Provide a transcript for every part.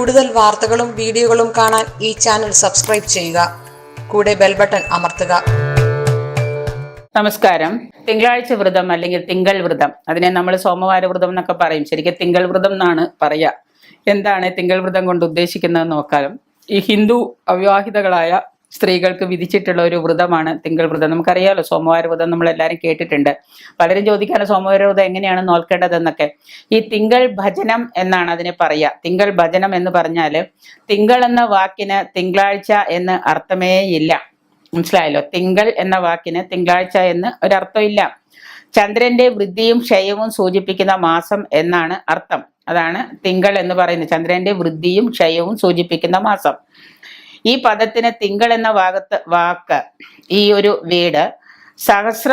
കൂടുതൽ വാർത്തകളും വീഡിയോകളും കാണാൻ ഈ ചാനൽ സബ്സ്ക്രൈബ് ചെയ്യുക. കൂടെ ബെൽ ബട്ടൺ അമർത്തുക. നമസ്കാരം. തിങ്കളാഴ്ച വ്രതം അല്ലെങ്കിൽ തിങ്കൾ വ്രതം. അതിനെ നമ്മൾ സോമവാര വ്രതം എന്നൊക്കെ പറയും. ശരിക്കും തിങ്കൾ വ്രതം എന്നാണ് പറയുക എന്താണ് തിങ്കൾ വ്രതം കൊണ്ട് ഉദ്ദേശിക്കുന്നത് നോക്കാനും ഈ ഹിന്ദു അവിവാഹിതകളായ സ്ത്രീകൾക്ക് വിധിച്ചിട്ടുള്ള ഒരു വ്രതമാണ് തിങ്കൾ വ്രതം. നമുക്കറിയാലോ സോമവാര വ്രതം നമ്മൾ എല്ലാവരും കേട്ടിട്ടുണ്ട്. പലരും ചോദിക്കാനും സോമവാര വ്രതം എങ്ങനെയാണ് നോക്കേണ്ടതെന്നൊക്കെ ഈ തിങ്കൾ ഭജനം എന്നാണ് അതിനെ പറയുക. തിങ്കൾ ഭജനം എന്ന് പറഞ്ഞാൽ തിങ്കൾ എന്ന വാക്കിന് തിങ്കളാഴ്ച എന്ന് അർത്ഥമേ ഇല്ല. മനസ്സിലായല്ലോ? തിങ്കൾ എന്ന വാക്കിന് തിങ്കളാഴ്ച എന്ന് ഒരർത്ഥമില്ല ചന്ദ്രന്റെ വൃദ്ധിയും ക്ഷയവും സൂചിപ്പിക്കുന്ന മാസം എന്നാണ് അർത്ഥം. അതാണ് തിങ്കൾ എന്ന് പറയുന്നത്. ചന്ദ്രന്റെ വൃദ്ധിയും ക്ഷയവും സൂചിപ്പിക്കുന്ന മാസം. ഈ പദത്തിന് തിങ്കൾ എന്ന ഭാഗത്ത് വാക്ക് ഈ ഒരു വീട് സഹസ്ര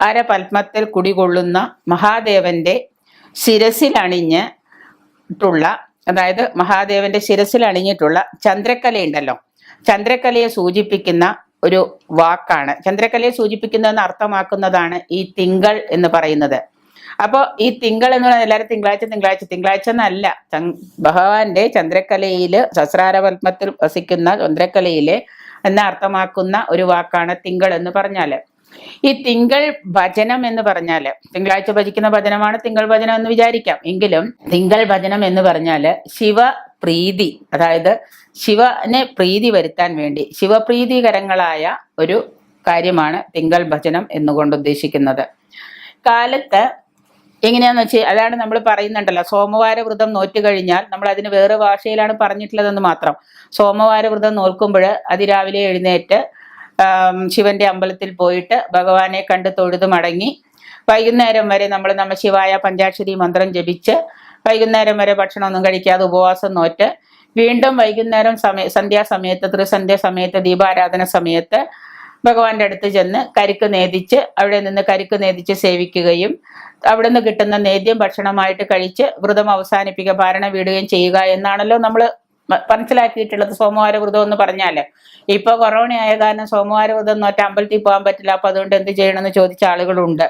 അര പത്മത്തിൽ കുടികൊള്ളുന്ന മഹാദേവന്റെ ശിരസിൽ അണിഞ്ഞിട്ടുള്ള അതായത് മഹാദേവന്റെ ശിരസിൽ അണിഞ്ഞിട്ടുള്ള ചന്ദ്രക്കലയുണ്ടല്ലോ ചന്ദ്രക്കലയെ സൂചിപ്പിക്കുന്ന ഒരു വാക്കാണ്. ചന്ദ്രക്കലയെ സൂചിപ്പിക്കുന്നതെന്ന് അർത്ഥമാക്കുന്നതാണ് ഈ തിങ്കൾ എന്ന് പറയുന്നത്. അപ്പോൾ ഈ തിങ്കൾ എന്ന് പറയുന്നത് എല്ലാവരും തിങ്കളാഴ്ച തിങ്കളാഴ്ച തിങ്കളാഴ്ച എന്നല്ല. ഭഗവാന്റെ ചന്ദ്രക്കലയിൽ സസ്രാരപത്മത്തിൽ വസിക്കുന്ന ചന്ദ്രക്കലയിൽ എന്ന് അർത്ഥമാക്കുന്ന ഒരു വാക്കാണ് തിങ്കൾ എന്ന് പറഞ്ഞാൽ. ഈ തിങ്കൾ ഭജനം എന്ന് പറഞ്ഞാൽ തിങ്കളാഴ്ച ഭജിക്കുന്ന ഭജനമാണ് തിങ്കൾ ഭജനം എന്ന് വിചാരിക്കാം. എങ്കിലും തിങ്കൾ ഭജനം എന്ന് പറഞ്ഞാൽ ശിവ പ്രീതി അതായത് ശിവനെ പ്രീതി വരുത്താൻ വേണ്ടി ശിവപ്രീതികരങ്ങളായ ഒരു കാര്യമാണ് തിങ്കൾ ഭജനം എന്നുകൊണ്ട് ഉദ്ദേശിക്കുന്നത്. കാലത്ത് എങ്ങനെയാന്ന് വെച്ചാൽ അതാണ് നമ്മൾ പറയുന്നുണ്ടല്ലോ. സോമവാര വ്രതം നോറ്റ് കഴിഞ്ഞാൽ നമ്മൾ അതിന് വേറെ ഭാഷയിലാണ് പറഞ്ഞിട്ടുള്ളതെന്ന് മാത്രം. സോമവാര വ്രതം നോൽക്കുമ്പോൾ അതിരാവിലെ എഴുന്നേറ്റ് ശിവന്റെ അമ്പലത്തിൽ പോയിട്ട് ഭഗവാനെ കണ്ട് തൊഴുത് മടങ്ങി വൈകുന്നേരം വരെ നമ്മൾ നമ്മ ശിവായ പഞ്ചാക്ഷരി മന്ത്രം ജപിച്ച് വൈകുന്നേരം വരെ ഭക്ഷണമൊന്നും കഴിക്കാതെ ഉപവാസം നോറ്റ് വീണ്ടും വൈകുന്നേരം സമയ സന്ധ്യാസമയത്ത് ത്രിസന്ധ്യ സമയത്ത് ദീപാരാധന സമയത്ത് ഭഗവാന്റെ അടുത്ത് ചെന്ന് കരിക്ക് നേദിച്ച് അവിടെ നിന്ന് കരിക്ക് നേദിച്ച് സേവിക്കുകയും അവിടെ നിന്ന് കിട്ടുന്ന നേദ്യം ഭക്ഷണമായിട്ട് കഴിച്ച് വ്രതം അവസാനിപ്പിക്കുക ഭാരണ വീടുകയും ചെയ്യുക എന്നാണല്ലോ നമ്മൾ മനസ്സിലാക്കിയിട്ടുള്ളത് സോമവാര വ്രതം എന്ന് പറഞ്ഞാൽ. ഇപ്പൊ കൊറോണ ആയ കാരണം സോമവാര വ്രതം നോറ്റ് അമ്പലത്തിൽ പോകാൻ പറ്റില്ല. അപ്പൊ അതുകൊണ്ട് എന്ത് ചെയ്യണമെന്ന് ചോദിച്ച ആളുകളുണ്ട്.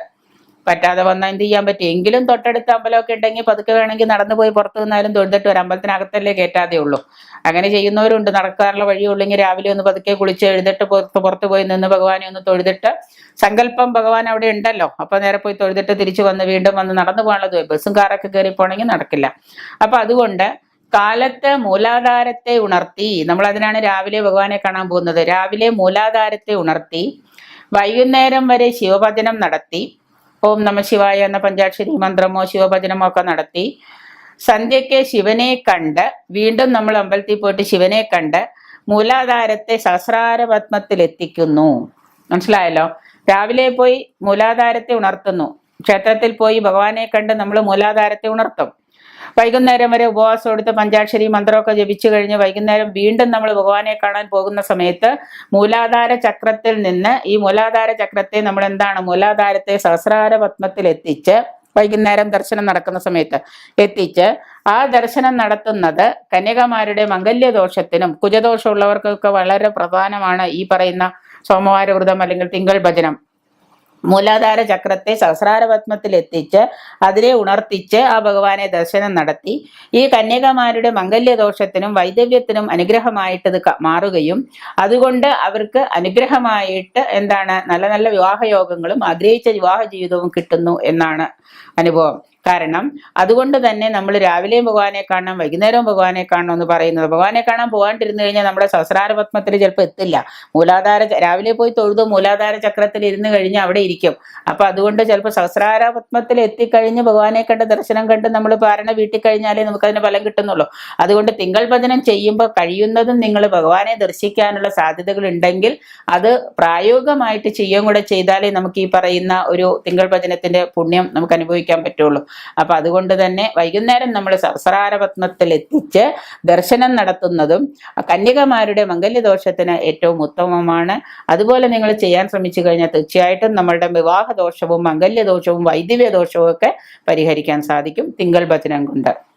പറ്റാതെ വന്നാൽ എന്ത് ചെയ്യാൻ പറ്റും? എങ്കിലും തൊട്ടടുത്ത അമ്പലമൊക്കെ ഉണ്ടെങ്കിൽ പതുക്കെ വേണമെങ്കിൽ നടന്നു പോയി പുറത്തു നിന്നാലും തൊഴുതിട്ട് ഒരു അമ്പലത്തിനകത്തല്ലേ കയറ്റാതെ ഉള്ളൂ. അങ്ങനെ ചെയ്യുന്നവരുണ്ട്. നടക്കാനുള്ള വഴിയുള്ളെങ്കിൽ രാവിലെ ഒന്ന് പതുക്കെ കുളിച്ച് എഴുതിട്ട് പുറത്ത് പുറത്ത് പോയി നിന്ന് ഭഗവാനെ ഒന്ന് തൊഴുതിട്ട് സങ്കല്പം ഭഗവാൻ അവിടെ ഉണ്ടല്ലോ. അപ്പൊ നേരെ പോയി തൊഴുതിട്ട് തിരിച്ചു വന്ന് വീണ്ടും വന്ന് നടന്നു പോകാനുള്ളത് ബസ്സും കാറൊക്കെ കയറി പോകണമെങ്കിൽ നടക്കില്ല. അപ്പൊ അതുകൊണ്ട് കാലത്തെ മൂലാധാരത്തെ ഉണർത്തി നമ്മൾ അതിനാണ് രാവിലെ ഭഗവാനെ കാണാൻ പോകുന്നത്. രാവിലെ മൂലാധാരത്തെ ഉണർത്തി വൈകുന്നേരം വരെ ശിവഭജനം നടത്തി ഓം നമ ശിവായ എന്ന പഞ്ചാക്ഷരി മന്ത്രമോ ശിവഭജനമോ ഒക്കെ നടത്തി. സന്ധ്യയ്ക്ക് ശിവനെ കണ്ട് വീണ്ടും നമ്മൾ അമ്പലത്തിൽ പോയിട്ട് ശിവനെ കണ്ട് മൂലാധാരത്തെ സഹസ്രാര പത്മത്തിൽ എത്തിക്കുന്നു. മനസ്സിലായല്ലോ? രാവിലെ പോയി മൂലാധാരത്തെ ഉണർത്തുന്നു. ക്ഷേത്രത്തിൽ പോയി ഭഗവാനെ കണ്ട് നമ്മൾ മൂലാധാരത്തെ ഉണർത്തും. വൈകുന്നേരം വരെ ഉപവാസം എടുത്ത് പഞ്ചാക്ഷരി മന്ത്രമൊക്കെ ജപിച്ചു കഴിഞ്ഞ് വൈകുന്നേരം വീണ്ടും നമ്മൾ ഭഗവാനെ കാണാൻ പോകുന്ന സമയത്ത് മൂലാധാര ചക്രത്തിൽ നിന്ന് ഈ മൂലാധാര ചക്രത്തെ നമ്മൾ എന്താണ് മൂലാധാരത്തെ സഹസ്രാര പത്മത്തിൽ എത്തിച്ച് വൈകുന്നേരം ദർശനം നടക്കുന്ന സമയത്ത് എത്തിച്ച് ആ ദർശനം നടത്തുന്നത് കന്യകമാരുടെ മംഗല്യദോഷത്തിനും കുജദോഷമുള്ളവർക്കൊക്കെ വളരെ പ്രധാനമാണ് ഈ പറയുന്ന സോമവാര വ്രതം അല്ലെങ്കിൽ തിങ്കൾ ഭജനം. മൂലാധാര ചക്രത്തെ സഹസ്രാരപത്മത്തിൽ എത്തിച്ച് അതിനെ ഉണർത്തിച്ച് ആ ഭഗവാനെ ദർശനം നടത്തി. ഈ കന്യകമാരുടെ മംഗല്യദോഷത്തിനും വൈദവ്യത്തിനും അനുഗ്രഹമായിട്ട് ഇത് മാറുകയും അതുകൊണ്ട് അവർക്ക് അനുഗ്രഹമായിട്ട് എന്താണ് നല്ല നല്ല വിവാഹയോഗങ്ങളും ആഗ്രഹിച്ച വിവാഹ ജീവിതവും കിട്ടുന്നു എന്നാണ് അനുഭവം. കാരണം അതുകൊണ്ട് തന്നെ നമ്മൾ രാവിലെയും ഭഗവാനെ കാണണം വൈകുന്നേരവും ഭഗവാനെ കാണണം എന്ന് പറയുന്നത്. ഭഗവാനെ കാണാൻ പോകാണ്ടിരുന്നു കഴിഞ്ഞാൽ നമ്മുടെ സഹസ്രാര പത്മത്തിൽ ചിലപ്പോൾ എത്തില്ല. മൂലാധാര രാവിലെ പോയി തൊഴുതു മൂലാധാര ചക്രത്തിൽ ഇരുന്ന് കഴിഞ്ഞാൽ അവിടെ ഇരിക്കും. അപ്പൊ അതുകൊണ്ട് ചിലപ്പോൾ സഹസ്രാര പത്മത്തിൽ എത്തിക്കഴിഞ്ഞ് ഭഗവാനെ കണ്ട് ദർശനം കണ്ട് നമ്മൾ പാരണ വീട്ടിൽ കഴിഞ്ഞാലേ നമുക്ക് അതിന് ഫലം കിട്ടുന്നുള്ളൂ. അതുകൊണ്ട് തിങ്കൾ ഭജനം ചെയ്യുമ്പോൾ കഴിയുന്നതും നിങ്ങൾ ഭഗവാനെ ദർശിക്കാനുള്ള സാധ്യതകൾ ഉണ്ടെങ്കിൽ അത് പ്രായോഗികമായിട്ട് ചെയ്യുകയും കൂടെ ചെയ്താലേ നമുക്ക് ഈ പറയുന്ന ഒരു തിങ്കൾ ഭജനത്തിന്റെ പുണ്യം നമുക്ക് അനുഭവിക്കാൻ പറ്റുള്ളൂ. അപ്പൊ അതുകൊണ്ട് തന്നെ വൈകുന്നേരം നമ്മൾ സഹസ്രാരപത്മത്തിൽ എത്തിച്ച് ദർശനം നടത്തുന്നതും കന്യകമാരുടെ മംഗല്യദോഷത്തിന് ഏറ്റവും ഉത്തമമാണ്. അതുപോലെ നിങ്ങൾ ചെയ്യാൻ ശ്രമിച്ചു കഴിഞ്ഞാൽ തീർച്ചയായിട്ടും നമ്മളുടെ വിവാഹദോഷവും മംഗല്യദോഷവും വൈദ്യവ്യ ദോഷവും ഒക്കെ പരിഹരിക്കാൻ സാധിക്കും തിങ്കൾ ഭജനം കൊണ്ട്.